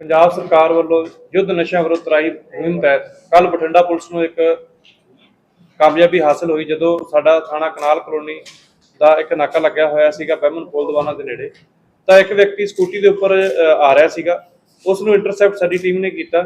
ਪੰਜਾਬ ਸਰਕਾਰ ਵੱਲੋਂ ਯੁੱਧ ਨਸ਼ਿਆਂ ਵਿਰੁੱਧ ਤਰਾਈ ਮੁਹਿੰਮ ਤਹਿਤ ਕੱਲ ਬਠਿੰਡਾ ਪੁਲਿਸ ਨੂੰ ਇੱਕ ਕਾਮਯਾਬੀ ਹਾਸਲ ਹੋਈ ਜਦੋਂ ਸਾਡਾ ਥਾਣਾ ਕਨਾਲ ਕਲੋਨੀ ਦਾ ਇੱਕ ਨਾਕਾ ਲੱਗਿਆ ਹੋਇਆ ਸੀਗਾ ਬਹਿਮਨ ਪੁਲ ਦਵਾਨਾ ਦੇ ਨੇੜੇ। ਤਾਂ ਇੱਕ ਵਿਅਕਤੀ ਸਕੂਟੀ ਦੇ ਉੱਪਰ ਆ ਰਿਹਾ ਸੀਗਾ। ਉਸ ਨੂੰ ਇੰਟਰਸੈਪਟ ਸਾਡੀ ਟੀਮ ਨੇ ਕੀਤਾ।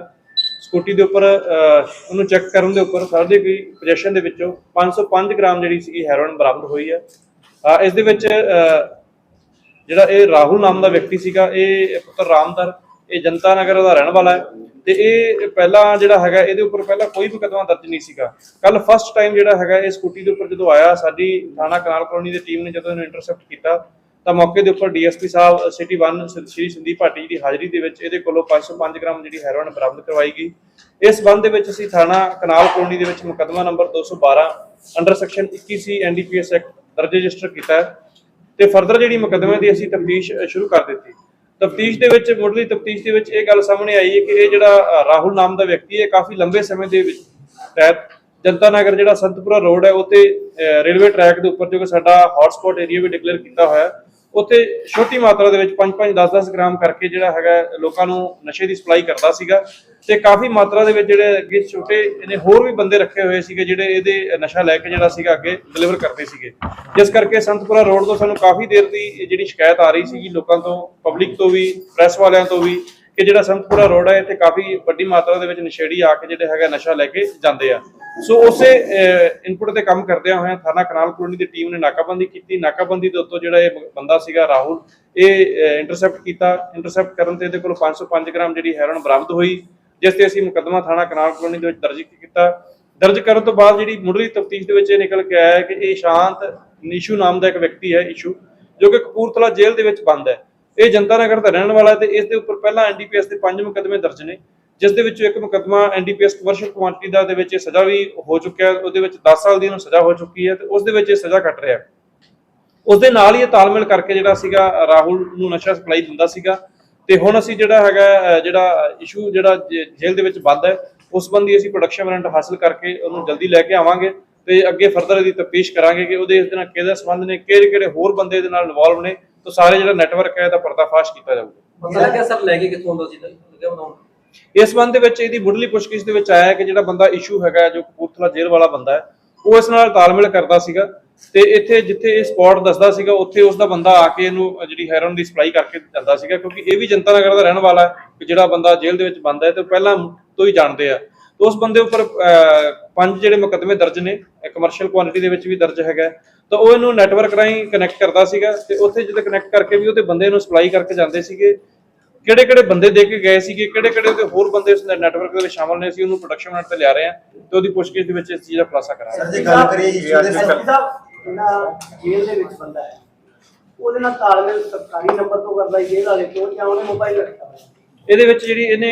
ਸਕੂਟੀ ਦੇ ਉੱਪਰ ਉਹਨੂੰ ਚੈੱਕ ਕਰਨ ਦੇ ਉੱਪਰ ਸਾਡੇ ਕੋਈ ਪੋਜੀਸ਼ਨ ਦੇ ਵਿੱਚੋਂ 505 ਗ੍ਰਾਮ ਜਿਹੜੀ ਸੀਗੀ ਹੈਰੋਇਨ ਬਰਾਮਦ ਹੋਈ ਹੈ ਅ, ਇਸ ਦੇ ਵਿੱਚ ਜਿਹੜਾ ਇਹ ਰਾਹੁਲ ਨਾਮ ਦਾ ਵਿਅਕਤੀ ਸੀਗਾ ਇਹ ਪੁੱਤਰ ਰਾਮਦਰ ਇਹ ਜਨਤਾ ਨਗਰ ਦਾ ਰਹਿਣ ਵਾਲਾ ਹੈ ਤੇ ਇਹ ਪਹਿਲਾਂ ਜਿਹੜਾ ਹੈਗਾ ਇਹਦੇ ਉੱਪਰ ਪਹਿਲਾਂ ਕੋਈ ਮੁਕੱਦਮਾ ਦਰਜ ਨਹੀਂ ਸੀਗਾ। ਕੱਲ ਫਸਟ ਟਾਈਮ ਜਿਹੜਾ ਹੈਗਾ ਇਹ ਸਕੂਟੀ ਦੇ ਉੱਪਰ ਜਦੋਂ ਆਇਆ, ਸਾਡੀ ਥਾਣਾ ਕਨਾਲ ਕਲੋਨੀ ਦੀ ਟੀਮ ਨੇ ਜਦੋਂ ਇਹਨੂੰ ਇੰਟਰਸੈਪਟ ਕੀਤਾ, ਤਾਂ ਮੌਕੇ ਦੇ ਉੱਪਰ ਡੀਐਸਪੀ ਸਾਹਿਬ ਸਿਟੀ 1 ਸ਼੍ਰੀ ਸੰਦੀਪ ਭਾਟੀ ਜੀ ਦੀ ਹਾਜ਼ਰੀ ਦੇ ਵਿੱਚ ਇਹਦੇ ਕੋਲੋਂ 505 ਗ੍ਰਾਮ ਜਿਹੜੀ ਹੈਰੋਇਨ ਬਰਾਮਦ ਕਰਵਾਈ ਗਈ। ਇਸ ਬੰਦ ਦੇ ਵਿੱਚ ਅਸੀਂ ਥਾਣਾ ਕਨਾਲ ਕਲੋਨੀ ਦੇ ਵਿੱਚ ਮੁਕੱਦਮਾ number 212 under section 21 C NDPS act ਦਰਜ ਰਜਿਸਟਰ ਕੀਤਾ ਹੈ। ਤੇ ਫਰਦਰ ਜਿਹੜੀ ਮੁਕੱਦਮੇ ਦੀ ਅਸੀਂ ਤਫਤੀਸ਼ ਸ਼ੁਰੂ ਕਰ ਦਿੱਤੀ। ਤਫਤੀਸ਼ ਦੇ ਵਿੱਚ, ਮੁੱਢਲੀ ਤਫਤੀਸ਼ ਦੇ ਵਿੱਚ ਇਹ ਗੱਲ ਸਾਹਮਣੇ ਆਈ ਹੈ ਕਿ ਇਹ ਜਿਹੜਾ ਰਾਹੁਲ ਨਾਮ ਦਾ ਵਿਅਕਤੀ ਹੈ ਕਾਫੀ ਲੰਬੇ ਸਮੇਂ ਦੇ ਵਿੱਚ ਤਹਿਤ ਜਨਤਾ ਨਗਰ ਜਿਹੜਾ ਸੰਤਪੁਰਾ ਰੋਡ ਹੈ ਉੱਥੇ ਰੇਲਵੇ ਟਰੈਕ ਦੇ ਉੱਪਰ, ਜੋ ਕਿ ਸਾਡਾ ਹੌਟਸਪੌਟ ਏਰੀਆ ਵੀ ਡਿਕਲੇਅਰ ਕੀਤਾ ਹੋਇਆ ਉੱਥੇ ਛੋਟੀ ਮਾਤਰਾ ਦੇ ਵਿੱਚ 5-5 10-10 ਗ੍ਰਾਮ ਕਰਕੇ ਜਿਹੜਾ ਹੈਗਾ ਲੋਕਾਂ ਨੂੰ ਨਸ਼ੇ ਦੀ ਸਪਲਾਈ ਕਰਦਾ ਸੀਗਾ ਤੇ ਕਾਫੀ ਮਾਤਰਾ ਦੇ ਵਿੱਚ ਜਿਹੜੇ ਅੱਗੇ ਛੋਟੇ ਇਹਨੇ ਹੋਰ ਵੀ ਬੰਦੇ ਰੱਖੇ ਹੋਏ ਸੀਗੇ ਜਿਹੜੇ ਇਹਦੇ ਨਸ਼ਾ ਲੈ ਕੇ ਜਿਹੜਾ ਸੀਗਾ ਅੱਗੇ ਡਿਲੀਵਰ ਕਰਦੇ ਸੀਗੇ। ਜਿਸ ਕਰਕੇ ਸੰਤਪੁਰਾ ਰੋਡ ਤੋਂ ਸਾਨੂੰ ਕਾਫੀ ਦੇਰ ਦੀ ਜਿਹੜੀ ਸ਼ਿਕਾਇਤ ਆ ਰਹੀ ਸੀਗੀ ਲੋਕਾਂ ਤੋਂ ਪਬਲਿਕ ਤੋਂ ਵੀ ਪ੍ਰੈਸ ਵਾਲਿਆਂ ਤੋਂ ਵੀ ਕਿ ਜਿਹੜਾ ਸੰਤਪੁਰਾ ਰੋਡ ਹੈ, ਇੱਥੇ ਕਾਫੀ ਵੱਡੀ ਮਾਤਰਾ ਦੇ ਵਿੱਚ ਨਸ਼ੇੜੀ ਆ ਕੇ ਜਿਹੜੇ ਹੈਗਾ ਨਸ਼ਾ ਲੈ ਕੇ ਜਾਂਦੇ ਆ। ਸੋ ਉਸੇ ਇਨਪੁਟ ਤੇ ਕੰਮ ਕਰਦਿਆਂ ਹੋਇਆਂ ਥਾਣਾ ਕਨਾਲ ਕਲੋਨੀ ਦੀ ਟੀਮ ਨੇ ਨਾਕਾਬੰਦੀ ਕੀਤੀ। ਨਾਕਾਬੰਦੀ ਦੇ ਉੱਤੋਂ ਜਿਹੜਾ ਇਹ ਬੰਦਾ ਸੀਗਾ ਰਾਹੁਲ, ਇਹ ਇੰਟਰਸੈਪਟ ਕੀਤਾ। ਇੰਟਰਸੈਪਟ ਕਰਨ ਤੇ ਇਹਦੇ ਕੋਲ 505 ਗ੍ਰਾਮ ਜਿਹੜੀ ਹੈਰੋਇਨ ਬਰਾਮਦ ਹੋਈ, ਜਿਸ ਤੇ ਅਸੀਂ ਮੁਕੱਦਮਾ ਥਾਣਾ ਕਨਾਲ ਕਲੋਨੀ ਦੇ ਵਿੱਚ ਦਰਜ ਕੀਤਾ। ਦਰਜ ਕਰਨ ਤੋਂ ਬਾਅਦ ਜਿਹੜੀ ਮੁੱਢਲੀ ਤਫਤੀਸ਼ ਦੇ ਵਿੱਚ ਇਹ ਨਿਕਲ ਕੇ ਆਇਆ ਕਿ ਇਹ ਸ਼ਾਂਤ ਨਿਸ਼ੂ ਨਾਮ ਦਾ ਇੱਕ ਵਿਅਕਤੀ ਹੈ, ਇਸ਼ੂ, ਜੋ ਕਿ ਕਪੂਰਥਲਾ ਜੇਲ੍ਹ ਦੇ ਵਿੱਚ ਬੰਦ ਹੈ। ਇਹ ਜਨਤਾ ਨਗਰ ਦਾ ਰਹਿਣ ਵਾਲਾ ਹੈ ਤੇ ਇਸ ਦੇ ਉੱਪਰ ਪਹਿਲਾਂ ਐਨਡੀਪੀਐਸ ਦੇ ਪੰਜ ਮੁਕੱਦਮੇ ਦਰਜ ਨੇ, ਜਿਸ ਦੇ ਵਿੱਚੋਂ ਇੱਕ ਮੁਕੱਦਮਾ ਐਨਡੀਪੀਐਸ ਕਮਰਸ਼ੀਅਲ ਕੁਆਂਟੀਟੀ ਦਾ ਦੇ ਵਿੱਚ ਇਹ ਸਜ਼ਾ ਵੀ ਹੋ ਚੁੱਕਿਆ ਉਹਦੇ ਵਿੱਚ 10 ਸਾਲ ਦੀ ਇਹਨੂੰ ਸਜ਼ਾ ਹੋ ਚੁੱਕੀ ਹੈ ਤੇ ਉਸ ਦੇ ਵਿੱਚ ਇਹ ਸਜ਼ਾ ਕੱਟ ਰਿਹਾ ਉਸ ਦੇ ਨਾਲ ਹੀ ਇਹ ਤਾਲਮੇਲ ਕਰਕੇ ਜਿਹੜਾ ਸੀਗਾ, ਰਾਹੁਲ ਨੂੰ ਨਸ਼ਾ ਸਪਲਾਈ ਦਿੰਦਾ ਸੀਗਾ ਤੇ ਹੁਣ ਅਸੀਂ ਜਿਹੜਾ ਹੈਗਾ ਜਿਹੜਾ ਇਸ਼ੂ ਜਿਹੜਾ ਜੇਲ੍ਹ ਦੇ ਵਿੱਚ ਬੰਦ ਹੈ, ਉਸ ਸੰਬੰਧੀ ਅਸੀਂ ਪ੍ਰੋਡਕਸ਼ਨ ਵਾਰੰਟ ਹਾਸਲ ਕਰਕੇ ਉਹਨੂੰ ਜਲਦੀ ਲੈ ਕੇ ਆਵਾਂਗੇ ਤੇ ਅੱਗੇ ਫਰਦਰ ਇਹਦੀ ਤਫਤੀਸ਼ ਕਰਾਂਗੇ ਕਿ ਉਹਦੇ ਇਸ ਦੇ ਨਾਲ ਕਿਹਦੇ ਸੰਬੰਧ ਨੇ ਕਿਹੜੇ ਕਿਹੜੇ ਹੋਰ ਬੰਦੇ ਇਹਦੇ ਨਾਲ ਇਨਵੋਲਵ ਨੇ ਤਾਂ ਸਾਰੇ ਜਿਹੜਾ ਨੈਟਵਰਕ ਹੈ ਇਹਦਾ ਪਰਦਾਫਾਸ਼ ਕੀਤਾ ਜਾਊਗਾ। ਪਤਾ ਲੱਗਿਆ ਸਰ ਲੈ ਕੇ ਕਿੱਥੋਂ ਆਉਂਦਾ ਸੀ ਲੱਗਿਆ ਬਣਾਉਣ ਇਸ ਸੰਬੰਧ ਦੇ ਵਿੱਚ ਇਹਦੀ ਮੁੱਢਲੀ ਪੁੱਛਗਿੱਛ ਦੇ ਵਿੱਚ ਆਇਆ ਹੈ ਕਿ ਜਿਹੜਾ ਬੰਦਾ ਇਸ਼ੂ ਹੈਗਾ ਜੋ ਕਪੂਰਥਲਾ ਜੇਲ੍ਹ ਵਾਲਾ ਬੰਦਾ ਹੈ ਉਹ ਇਸ ਨਾਲ ਤਾਲਮੇਲ ਕਰਦਾ ਸੀਗਾ ਤੇ ਇੱਥੇ ਜਿੱਥੇ ਇਹ ਸਪੌਟ ਦੱਸਦਾ ਸੀਗਾ ਉੱਥੇ ਉਸ ਦਾ ਬੰਦਾ ਆ ਕੇ ਇਹਨੂੰ ਜਿਹੜੀ ਹੈਰੋਨ ਦੀ ਸਪਲਾਈ ਕਰਕੇ ਜਾਂਦਾ ਸੀਗਾ ਕਿਉਂਕਿ ਇਹ ਵੀ ਜਨਤਾ ਨਗਰ ਦਾ ਰਹਿਣ ਵਾਲਾ ਹੈ ਕਿ ਜਿਹੜਾ ਬੰਦਾ ਜੇਲ੍ਹ ਦੇ ਵਿੱਚ ਬੰਦ ਹੈ ਤੇ ਪਹਿਲਾਂ ਤੋਂ ਹੀ ਜਾਣਦੇ ਆ। ਤੇ ਉਸ ਬੰਦੇ ਉੱਪਰ ਪੰਜ ਜਿਹੜੇ ਮੁਕੱਦਮੇ ਦਰਜ ਨੇ ਕਮਰਸ਼ੀਅਲ ਕੁਆਂਟੀਟੀ ਦੇ ਵਿੱਚ ਵੀ ਦਰਜ ਹੈਗਾ ਤਾਂ ਉਹ ਇਹਨੂੰ ਨੈਟਵਰਕ ਰਾਹੀਂ ਕਨੈਕਟ ਕਰਦਾ ਸੀਗਾ ਤੇ ਉੱਥੇ ਜਦੋਂ ਕਨੈਕਟ ਕਰਕੇ ਵੀ ਉਹਦੇ ਬੰਦੇ ਨੂੰ ਸਪਲਾਈ ਕਰਕੇ ਜਾਂਦੇ ਸੀਗੇ ਕਿਹੜੇ ਕਿਹੜੇ ਬੰਦੇ ਦੇ ਕੇ ਗਏ ਸੀਗੇ ਕਿਹੜੇ ਕਿਹੜੇ ਤੇ ਹੋਰ ਬੰਦੇ ਉਸ ਨੈਟਵਰਕ ਦੇ ਵਿੱਚ ਸ਼ਾਮਲ ਨੇ ਸੀ ਉਹਨੂੰ ਪ੍ਰੋਡਕਸ਼ਨ ਮਿੰਟ ਤੇ ਲਿਆ ਰਹੇ ਆ ਤੇ ਉਹਦੀ ਪੁੱਛਗਿੱਛ ਦੇ ਵਿੱਚ ਇਸ ਚੀਜ਼ ਦਾ ਖੁਲਾਸਾ ਕਰਾਂਗੇ। ਸਰ ਜੇ ਗੱਲ ਕਰੀਏ ਇਸ਼ੂ ਦੇ ਜਿਹੜਾ ਜੇਲ੍ਹ ਦੇ ਵਿੱਚ ਬੰਦਾ ਹੈ ਉਹਦੇ ਨਾਲ ਤਾਲਮੇਲ ਸਰਕਾਰੀ ਨੰਬਰ ਤੋਂ ਕਰਦਾ ਜੇਲ੍ਹ ਵਾਲੇ ਤੋਂ ਜਾਂ ਉਹਨੇ ਮੋਬਾਈਲ ਰੱਖਿਆ ਹੋਇਆ ਇਹਦੇ ਵਿੱਚ ਜਿਹੜੀ ਇਹਨੇ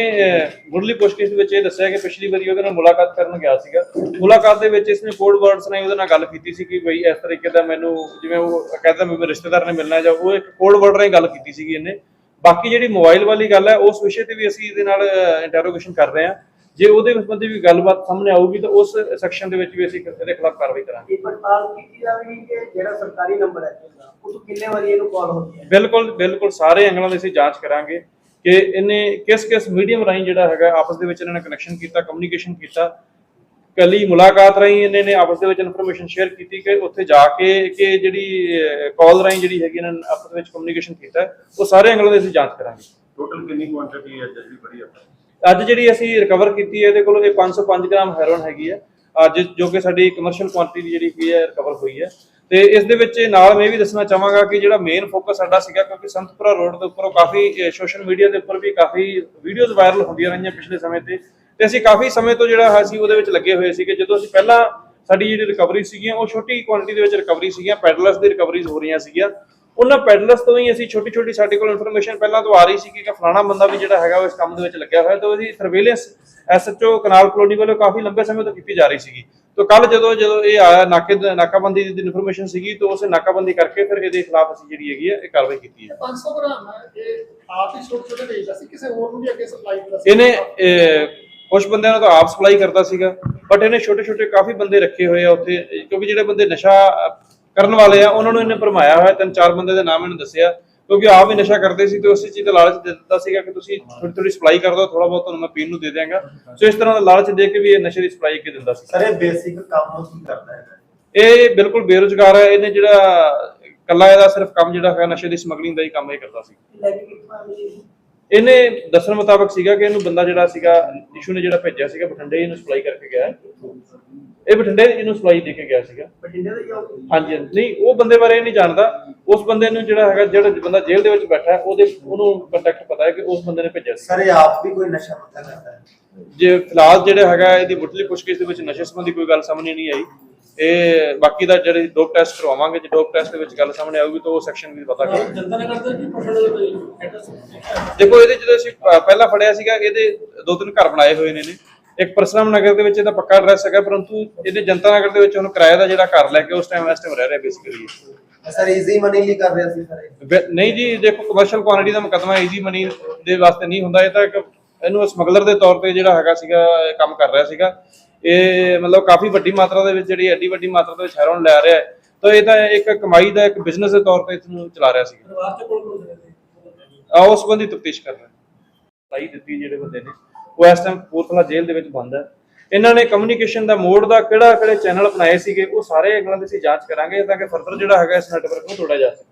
ਮੁੱਢਲੀ ਪੁੱਛਗਿੱਛ ਦੇ ਵਿੱਚ ਇਹ ਦੱਸਿਆ ਕਿ ਪਿਛਲੀ ਵਾਰੀ ਉਹਦੇ ਨਾਲ ਮੁਲਾਕਾਤ ਕਰਨ ਗਿਆ ਸੀਗਾ। ਮੁਲਾਕਾਤ ਦੇ ਵਿੱਚ ਇਸਨੇ ਕੋਡ ਵਰਡਸ ਨਾਲ ਉਹਦੇ ਨਾਲ ਗੱਲ ਕੀਤੀ ਸੀ ਕਿ ਬਈ ਇਸ ਤਰੀਕੇ ਦਾ ਮੈਨੂੰ ਜਿਵੇਂ ਉਹ ਕਹਿੰਦਾ ਮੇਰੇ ਰਿਸ਼ਤੇਦਾਰ ਨੇ ਮਿਲਣਾ ਜਾਂ ਉਹ ਇੱਕ ਕੋਡ ਵਰਡ ਰਾਹੀਂ ਗੱਲ ਕੀਤੀ ਸੀਗੀ ਇਹਨੇ। ਬਾਕੀ ਜਿਹੜੀ ਮੋਬਾਈਲ ਵਾਲੀ ਗੱਲ ਹੈ ਉਸ ਵਿਸ਼ੇ ਤੇ ਵੀ ਅਸੀਂ ਇਹਦੇ ਨਾਲ ਇੰਟਰੋਗੇਸ਼ਨ ਕਰ ਰਹੇ ਹਾਂ। ਜੇ ਉਹਦੇ ਸੰਬੰਧੀ ਵੀ ਗੱਲਬਾਤ ਸਾਹਮਣੇ ਆਊਗੀ ਤਾਂ ਉਸ ਸੈਕਸ਼ਨ ਦੇ ਵਿੱਚ ਵੀ ਅਸੀਂ ਇਹਦੇ ਖਿਲਾਫ ਕਾਰਵਾਈ ਕਰਾਂਗੇ। ਇਹ ਪੜਤਾਲ ਕੀਤੀ ਜਾਵੇਗੀ ਕਿ ਜਿਹੜਾ ਸਰਕਾਰੀ ਨੰਬਰ ਹੈ ਉਹ ਤੋਂ ਕਿੰਨੇ ਵਾਰੀ ਇਹਨੂੰ ਕਾਲ ਹੁੰਦੀ ਹੈ? ਬਿਲਕੁਲ ਬਿਲਕੁਲ ਸਾਰੇ ਐਂਗਲਾਂ ਦੀ ਅਸੀਂ ਜਾਂਚ ਕਰਾਂਗੇ। ਕਿ ਇਹਨੇ ਕਿਸ ਕਿਸ ਮੀਡੀਅਮ ਰਾਹੀਂ ਜਿਹੜਾ ਹੈਗਾ ਆਪਸ ਦੇ ਵਿੱਚ ਇਹਨਾਂ ਨੇ ਕਨੈਕਸ਼ਨ ਕੀਤਾ ਕਮਿਊਨੀਕੇਸ਼ਨ ਕੀਤਾ। ਕੱਲੀ ਮੁਲਾਕਾਤ ਰਾਹੀਂ ਇਹਨੇ ਨੇ ਆਪਸ ਦੇ ਵਿੱਚ ਇਨਫੋਰਮੇਸ਼ਨ ਸ਼ੇਅਰ ਕੀਤੀ ਕਿ ਉੱਥੇ ਜਾ ਕੇ ਕਿ ਜਿਹੜੀ ਕਾਲ ਰਾਹੀਂ ਜਿਹੜੀ ਹੈਗੀ ਇਹਨਾਂ ਨੇ ਆਪਸ ਵਿੱਚ ਕਮਿਊਨੀਕੇਸ਼ਨ ਕੀਤਾ ਉਹ ਸਾਰੇ ਐਂਗਲਾਂ ਦੀ ਅਸੀਂ ਜਾਂਚ ਕਰਾਂਗੇ। ਟੋਟਲ ਕਿੰਨੀ ਕੁਆਂਟੀਟੀ ਹੈ ਜਿਹੜੀ ਬੜੀ ਆਪਾਂ ਅੱਜ ਜਿਹੜੀ ਅਸੀਂ ਰਿਕਵਰ ਕੀਤੀ ਹੈ ਇਹਦੇ ਕੋਲ ਇਹ 505 ਗ੍ਰਾਮ ਹੈਰੋਨ ਹੈਗੀ ਹੈ। ਅੱਜ ਜੋ ਕਿ ਸਾਡੀ ਕਮਰਸ਼ੀਅਲ ਕੁਆਂਟੀਟੀ ਜਿਹੜੀ ਕੀ ਹੈ ਰਿਕਵਰ ਹੋਈ ਹੈ। ਤੇ ਇਸ ਦੇ ਵਿੱਚ ਨਾਲ ਮੈਂ ਇਹ ਵੀ ਦੱਸਣਾ ਚਾਹਾਂਗਾ ਕਿ ਜਿਹੜਾ ਮੇਨ ਫੋਕਸ ਸਾਡਾ ਸੀਗਾ, ਕਿਉਂਕਿ ਸੰਤਪੁਰਾ ਰੋਡ ਦੇ ਉੱਪਰ ਕਾਫੀ ਸੋਸ਼ਲ ਮੀਡੀਆ ਦੇ ਉੱਪਰ ਵੀ ਕਾਫੀ ਵੀਡੀਓਜ਼ ਵਾਇਰਲ ਹੁੰਦੀਆਂ ਰਹੀਆਂ ਪਿਛਲੇ ਸਮੇਂ ਤੇ। ਤੇ ਅਸੀਂ ਕਾਫੀ ਸਮੇਂ ਤੋਂ ਜਿਹੜਾ ਹੈ ਸੀ ਉਹਦੇ ਵਿੱਚ ਲੱਗੇ ਹੋਏ ਸੀਗੇ, ਜਦੋਂ ਅਸੀਂ ਪਹਿਲਾਂ ਸਾਡੀ ਜਿਹੜੀ ਰਿਕਵਰੀ ਸੀਗੀਆਂ, ਉਹ ਛੋਟੀ ਕੁਆਂਟੀਟੀ ਦੇ ਵਿੱਚ ਰਿਕਵਰੀ ਸੀਗੀਆਂ ਪੈਡਲਰਸ ਦੀ ਰਿਕਵਰੀਜ਼ ਹੋ ਰਹੀਆਂ ਸੀਗੀਆਂ। ਉਹਨਾਂ ਪੈਡਲਰਸ ਤੋਂ ਹੀ ਅਸੀਂ ਛੋਟੀ ਛੋਟੀ ਸਾਡੇ ਕੋਲ ਇਨਫੋਰਮੇਸ਼ਨ ਪਹਿਲਾਂ ਤੋਂ ਆ ਰਹੀ ਸੀ ਕਿ ਫਲਾਣਾ ਬੰਦਾ ਵੀ ਜਿਹੜਾ ਹੈਗਾ ਉਹ ਇਸ ਕੰਮ ਦੇ ਵਿੱਚ ਲੱਗਿਆ ਹੋਇਆ। ਤਾਂ ਉਹਦੀ ਸਰਵੇਲੈਂਸ ਐਸਐਚਓ ਕਨਾਲ ਕਲੋਨੀ ਵੱਲੋਂ ਕਾਫੀ ਲੰਬੇ ਸਮੇਂ ਤੋਂ ਕੀਤੀ ਜਾ ਰਹੀ ਸੀਗੀ। ਤਾਂ ਕੱਲ ਜਦੋਂ ਜਦੋਂ ਇਹ ਆਇਆ ਨਾਕੇ ਨਾਕਾਬੰਦੀ ਦੀ ਇਨਫੋਰਮੇਸ਼ਨ ਸੀਗੀ ਤਾਂ ਉਸੇ ਨਾਕਾਬੰਦੀ ਕਰਕੇ ਫਿਰ ਇਹਦੇ ਖਿਲਾਫ ਅਸੀਂ ਜਿਹੜੀ ਹੈਗੀ ਹੈ ਇਹ ਕਾਰਵਾਈ ਕੀਤੀ ਹੈ। 500 ਗ੍ਰਾਮ ਹੈ ਇਹ ਆਪ ਹੀ ਛੋਟੇ ਛੋਟੇ ਵੇਚਦਾ ਸੀ ਕਿਸੇ ਹੋਰ ਨੂੰ ਵੀ ਅੱਗੇ ਸਪਲਾਈ ਕਰਦਾ ਸੀ? ਇਹਨੇ ਕੁਝ ਬੰਦਿਆਂ ਨੂੰ ਤਾਂ ਆਪ ਸਪਲਾਈ ਕਰਦਾ ਸੀਗਾ ਬਟ ਇਹਨੇ ਛੋਟੇ ਛੋਟੇ ਕਾਫੀ ਬੰਦੇ ਰੱਖੇ ਹੋਏ ਆ ਉੱਥੇ ਕਿਉਂਕਿ ਜਿਹੜੇ ਬੰਦੇ ਨਸ਼ਾ ਕਰਨ ਵਾਲੇ ਆ ਉਹਨਾਂ ਨੂੰ ਇਹਨੇ ਭਰਮਾਇਆ ਹੋਇਆ ਤਿੰਨ ਚਾਰ ਬੰਦੇ ਦੇ ਨਾਮ ਇਹਨੇ ਦੱਸਿਆ। ਕਿਉਂਕਿ ਆਪ ਵੀ ਨਸ਼ਾ ਕਰਦੇ ਸੀ ਤੇ ਉਸੇ ਚੀਜ਼ ਦਾ ਲਾਲਚ ਦੇ ਦਿੱਤਾ ਸੀਗਾ ਕਿ ਤੁਸੀਂ ਥੋੜੀ ਥੋੜੀ ਸਪਲਾਈ ਕਰ ਦਿਓ ਥੋੜਾ ਬਹੁਤ ਤੁਹਾਨੂੰ ਮੈਂ ਪੀਣ ਨੂੰ ਦੇ ਦਿਆਂਗਾ। ਸੋ ਇਸ ਤਰ੍ਹਾਂ ਦਾ ਲਾਲਚ ਦੇ ਕੇ ਵੀ ਇਹ ਨਸ਼ੇ ਦੀ ਸਪਲਾਈ ਕੇ ਦਿੰਦਾ ਸੀ। ਸਰ ਇਹ ਬੇਸਿਕ ਕੰਮ ਕੀ ਕਰਦਾ ਹੈ ਇਹ ਬਿਲਕੁਲ ਬੇਰੁਜ਼ਗਾਰ ਹੈ। ਇਹਨੇ ਜਿਹੜਾ ਕੱਲਾ ਇਹਦਾ ਸਿਰਫ ਕੰਮ ਜਿਹੜਾ ਹੈਗਾ ਨਸ਼ੇ ਦੀ ਸਮਗਲਿੰਗ ਦਾ ਹੀ ਕੰਮ ਇਹ ਕਰਦਾ ਸੀ। ਇਹਨੇ ਦੱਸਣ ਮੁਤਾਬਕ ਸੀਗਾ ਕਿ ਇਹਨੂੰ ਬੰਦਾ ਜਿਹੜਾ ਸੀਗਾ ਇਸ਼ੂ ਨੇ ਜਿਹੜਾ ਭੇਜਿਆ ਸੀਗਾ ਬਠਿੰਡੇ ਇਹਨੂੰ ਸਪਲਾਈ ਕਰਕੇ ਗਿਆ ਹੈ। ਇਹ ਬਠਿੰਡੇ ਇਹਨੂੰ ਸਪਲਾਈ ਦੇ ਕੇ ਗਿਆ ਸੀਗਾ। ਬਠਿੰਡੇ ਦੇ ਹਾਂਜੀ ਹਾਂਜੀ। ਨਹੀਂ ਉਹ ਬੰਦੇ ਬਾਰੇ ਇਹ ਨਹੀਂ ਜਾਣਦਾ। ਉਸ ਬੰਦੇ ਨੂੰ ਜਿਹੜਾ ਹੈਗਾ ਜਿਹੜਾ ਬੰਦਾ ਜੇਲ੍ਹ ਦੇ ਵਿੱਚ ਬੈਠਾ ਹੈ ਉਹਦੇ ਉਹਨੂੰ ਕੰਟੈਕਟ ਪਤਾ ਹੈ ਕਿ ਉਸ ਬੰਦੇ ਨੇ ਭੇਜਿਆ ਸੀ। ਸਰ ਇਹ ਆਪ ਵੀ ਕੋਈ ਨਸ਼ਾ ਪੱਤਾ ਕਰਦਾ ਹੈ? ਜੇ ਫਿਲਹਾਲ ਜਿਹੜਾ ਹੈਗਾ ਇਹਦੀ ਮੁੱਢਲੀ ਪੁੱਛਗਿੱਛ ਦੇ ਵਿੱਚ ਨਸ਼ੇ ਸੰਬੰਧੀ ਕੋਈ ਗੱਲ ਸਾਹਮਣੇ ਨਹੀਂ ਆਈ। ਇਹ ਬਾਕੀ ਦਾ ਜਿਹੜੇ ਡੋਪ ਟੈਸਟ ਕਰਵਾਵਾਂਗੇ ਜੇ ਡੋਪ ਟੈਸਟ ਦੇ ਵਿੱਚ ਗੱਲ ਸਾਹਮਣੇ ਆਊਗੀ ਤਾਂ ਉਹ ਸੈਕਸ਼ਨ ਵੀ ਪਤਾ ਕਰਾਂਗੇ ਜਨਤਾ ਨੇ ਕਰਦਾ ਕਿ ਪਠਾਣਾ ਦਾ ਕੋਈ ਐਡਰੈਸ ਦੇਖੋ ਇਹਦੇ ਜਦੋਂ ਅਸੀਂ ਪ- ਪਹਿਲਾਂ ਫੜਿਆ ਸੀਗਾ ਇਹਦੇ ਦੋ ਤਿੰਨ ਘਰ ਬਣਾਏ ਹੋਏ ਨੇ ਨੇ ਇੱਕ ਪਰਸਰਾਮ ਨਗਰ ਦੇ ਵਿੱਚ ਇਹਦਾ ਪੱਕਾ ਐਡਰੈਸ ਹੈਗਾ ਪਰੰਤੂ ਇਹਨੇ ਜਨਤਾ ਨਗਰ ਦੇ ਵਿੱਚ ਹੁਣ ਕਿਰਾਏ ਦਾ ਜਿਹੜਾ ਘਰ ਲੈ ਕੇ ਉਸ ਟਾਈਮ ਇਸ ਟਾਈਮ ਰਹਿ ਰਿਹਾ ਬੇਸਿਕਲੀ ਸਰ ਈਜ਼ੀ ਮਨੀ ਲਈ ਕਰ ਰਿਹਾ ਸੀ ਸਰ ਨਹੀਂ ਜੀ ਦੇਖੋ ਕਮਰਸ਼ੀਅਲ ਕੁਆਂਟੀਟੀ ਦਾ ਮੁਕੱਦਮਾ ਈਜ਼ੀ ਮਨੀ ਦੇ ਵਾਸਤੇ ਨਹੀਂ ਹੁੰਦਾ ਇਹ ਤਾਂ ਇੱਕ ਇਹਨੂੰ ਸਮਗਲਰ ਦੇ ਤੌਰ ਤੇ ਜਿਹੜਾ ਹੈਗਾ ਸੀਗਾ ਕੰਮ ਕਰ ਰਿਹਾ ਸੀਗਾ। ਇਹ ਮਤਲਬ ਕਾਫੀ ਵੱਡੀ ਮਾਤਰਾ ਦੇ ਵਿੱਚ ਜਿਹੜੀ ਐਡੀ ਵੱਡੀ ਮਾਤਰਾ ਦੇ ਵਿੱਚ ਹੈਰੋਨ ਲੈ ਰਿਹਾ ਹੈ। ਤਾਂ ਇਹ ਤਾਂ ਇੱਕ ਕਮਾਈ ਦਾ ਇੱਕ ਬਿਜ਼ਨਸ ਦੇ ਤੌਰ ਤੇ ਇਸ ਨੂੰ ਚਲਾ ਰਿਹਾ ਸੀਗਾ। ਆ ਉਸ ਸੰਬੰਧੀ ਤਫਤੀਸ਼ ਕਰ ਰਹੇ। ਸਾਈ ਦਿੱਤੀ ਜਿਹੜੇ ਬੰਦੇ ਨੇ। ਉਹ ਇਸ ਟਾਈਮ ਕਪੂਰਥਲਾ ਜੇਲ੍ਹ ਦੇ ਵਿੱਚ ਬੰਦ ਹੈ। ਇਹਨਾਂ ਨੇ ਕਮਿਊਨੀਕੇਸ਼ਨ ਦਾ ਮੋਡ ਦਾ ਕਿਹੜਾ ਕਿਹੜੇ ਚੈਨਲ ਅਪਣਾਏ ਸੀਗੇ, ਉਹ ਸਾਰੇ ਅਗਲਾਂ ਦੀ ਅਸੀਂ ਜਾਂਚ ਕਰਾਂਗੇ ਤਾਂ ਕਿ ਫਰਦਰ ਜਿਹੜਾ ਹੈਗਾ ਇਸ ਨੈਟਵਰਕ ਨੂੰ ਤੋੜਿਆ ਜਾ ਸਕੇ।